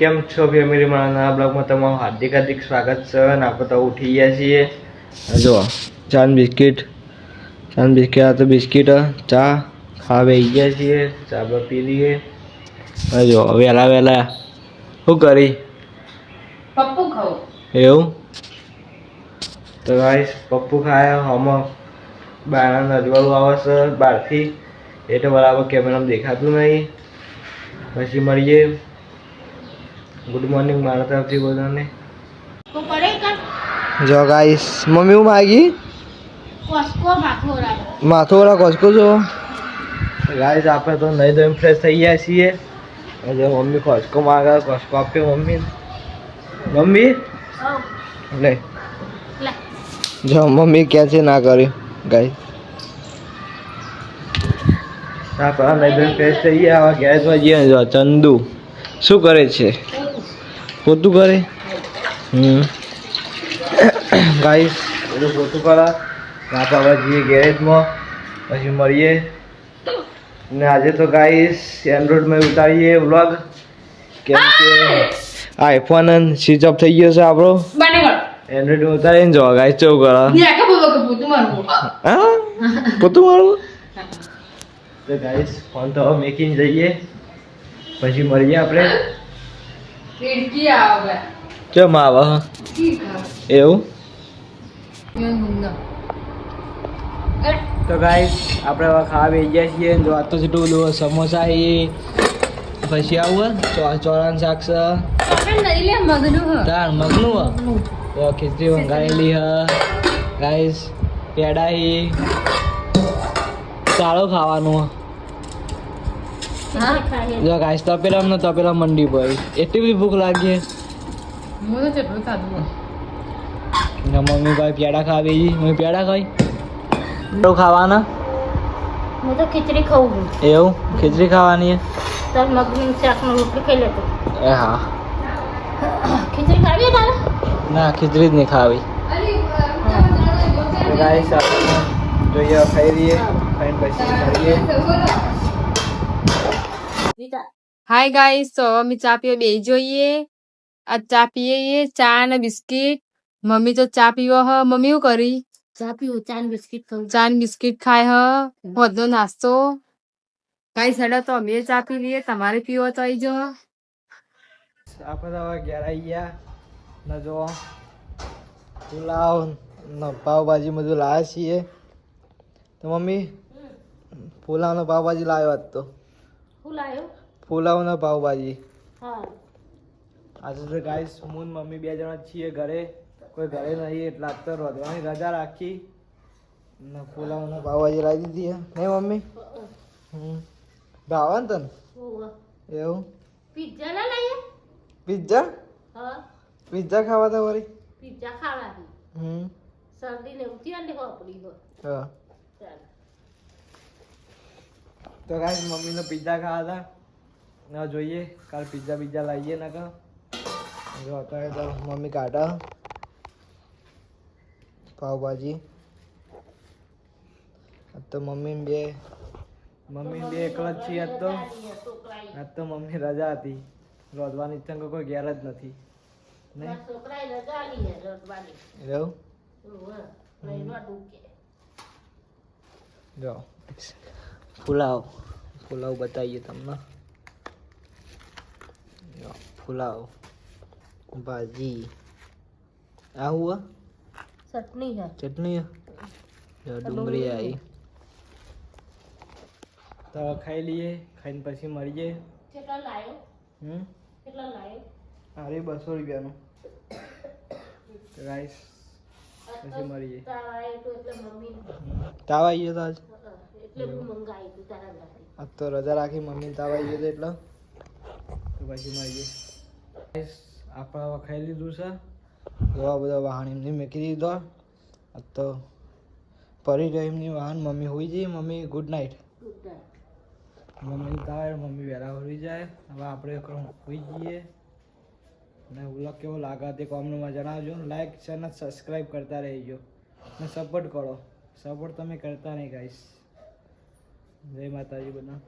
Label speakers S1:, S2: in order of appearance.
S1: કેમ છો ફેમિલી મારા નવા બ્લોગમાં તમારું હાર્દિક હાર્દિક સ્વાગત છે અને આપણે તો ઉઠી ગયા છીએ. જો ચાન બિસ્કિટ ચાન બિસ્કિટ આ તો બિસ્કિટ ચા ખાવા ગયા છીએ ચા બા પી લઈએ જો વહેલા વહેલા શું કરી?
S2: પપ્પુ ખાઓ
S1: એવું? તો ગાઈસ પપ્પુ ખાયા હમો બહારના નજવાળું આવે છે બહારથી. એટલે બરાબર કેમેરામાં દેખાતું નહીં. પછી મળીએ. ગુડ મોર્નિંગ મારા તરફથી બધાને
S2: કર
S1: જો ગાઈસ મમ્મી હું માગી?
S2: કોસ્કો માથો
S1: વાળા કોસકો છો? ગાઈસ આપણે તો નહીં ધોઈને ફ્રેશ થઈ ગયા છીએ. જો મમ્મી કોસકો માગે કોસકો આપ્યો મમ્મી. મમ્મી? લે.
S2: લે.
S1: જો મમ્મી ક્યાં છે ના કર્યું ગાઈ આપણા નહીં ધોઈને ફ્રેશ થઈ ગયા હવે ગેસમાં જઈએ જો ચંદુ. શું કરે છે? પોતું કરે હમ. ગાઈસ બધું પોતું કરા આપણે હવે જઈએ ગેરેજમાં પછી મળીએ. ને આજે તો ગાઈસ એન્ડ્રોઈડમાં ઉતારીએ વ્લોગ કેમ કે આઈફોન સ્વિચ ઓફ થઈ ગયો છે આપણો. એન્ડ્રોઈડમાં ઉતારીને જો ગાઈસ ચેવું કરે
S2: પૂતું મારું
S1: હા? પોતું મારું? તો ગાઈસ ફોન તો હવે મેકીને જઈએ. પછી મળીએ આપણે.
S2: ખીડકી આવે
S1: કેમ આવે એવું તો ગાઈસ આપણે હવે ખાવા બેસી ગયા છીએ જો આ તો જેટલું બધું સમોસા એ પછી આવું ચો ચોળાનું શાક છે
S2: લે
S1: તાર મગનું હે? ખીચડી વંગાળેલી હ ગાઈસ પેડા હી ચાલો ખાવાનું જો ગાઈસ તપેલા ને તપેલા મંડી ભાઈ એટલી બધી ભૂખ લાગી
S2: હું. તો ચટલું ખાધું
S1: ને મમ્મી ભાઈ પેડા ખાવી બેસી મમ્મી પેડા ખાઈ તો ખાવાના.
S2: હું તો ખીચડી ખાઉં છું.
S1: એવું? ખીચડી ખાવાની છે
S2: તાર મગની શાકનો રોટલી ખાઈ લેતો.
S1: એ હા.
S2: ખીચડી ખાવી તારે?
S1: ના ખીચડી જ નહીં ખાવી. ગાઈસ આપણે જોઈએ ખાઈ રહીએ ખાઈને પછી મળીએ
S3: હાય ગાઈસ તો અમે ચા પીવા બે જોઈએ આ ચા પીએ ચા અને બિસ્કિટ મમ્મી તો ચા પીવો હ મમ્મી શું કરી
S2: ચા પીવું ચા ને બિસ્કિટ ખાવ
S3: ચા ને બિસ્કિટ ખાય હ બધો નાસ્તો ગાઈસ હેડો તો અમે ચા પી લઈએ તમારે પીવો તો આવી જો
S1: આપણે હવે ઘેર આવી ગયા ને જો પુલાવ ને પાવભાજી બધું લાવ્યા છીએ તો મમ્મી પુલાવ ને પાવભાજી લાવ્યો આજ તો
S2: શું લાયો
S1: પુલાવ ને પાવભાજી
S2: હા.
S1: આજે તો ગાઈસ હું મમ્મી બે જણા છીએ ઘરે. કોઈ ઘરે નહીં એટલે આજ તો રોધવાની રજા રાખી. ને પુલાવ ને પાવભાજી લાવી દીધી નહીં મમ્મી? હમ. ભાવે ને તને? એવું?
S2: પિઝા ના લઈએ?
S1: પિઝા
S2: હા.
S1: પિઝા ખાવા તો વરી
S2: પિઝા ખાવાની.
S1: હમ.
S2: શરદી ને ઉઠી આલે હોપડી હો
S1: હા.
S2: ચાલ.
S1: તો કાંઈ મમ્મીનો પિઝા ખાવા હતા. ના જોઈએ કાલ પિઝા બીજા લાવીએ ના કા જો અત્યારે તો મમ્મી કાઢા. પાવભાજી. તો મમ્મી બે મમ્મી બે એકલા જ છીએ આજ તો. આજ તો મમ્મી રજા હતી. રોધવાની ઈચ્છા કોઈ ઘેર જ નથી. એવું? જો. પુલાવ. પુલાવ બતાવીએ તમને. પુલાવ ભાજી.
S2: ચટણી હે.
S1: ચટણી ડુંગળી આવી. તો ખાઈ લઈએ ખાઈને પછી મળીએ.
S2: કેટલા લાયો?
S1: હમ?
S2: કેટલા લાયો?
S1: અરે બસો રૂપિયાનું. રાઈસ. પછી મળીએ.
S2: તારા આયો તો એટલે મમ્મી
S1: તાવ આવી ગયો તો આજ?
S2: એટલે મંગાવી તું તારા ઘરે.
S1: આજ તો રજા રાખી મમ્મી તાવ આવી ગયો એટલે. તો પછી મળીએ Guys, આપણે વખાઈ લીધું છે. એવા બધા વાહન એમની મેકી દીધો. આ તો પરી ગયો એમની વાહન. મમ્મી હોઈ જઈએ. મમ્મી ગુડ નાઇટ મમ્મી તાર મમ્મી વહેલા હોઈ જાય. હવે આપણે હોઈ જઈએ. અને વ્લોગ કેવો લાગે તે કોમેન્ટમાં જણાવજો. લાઈક ને સબસ્ક્રાઈબ કરતા રહેજો. અને સપોર્ટ કરો. સપોર્ટ તમે કરતા નહીં ગાઈસ જય માતાજી બધા.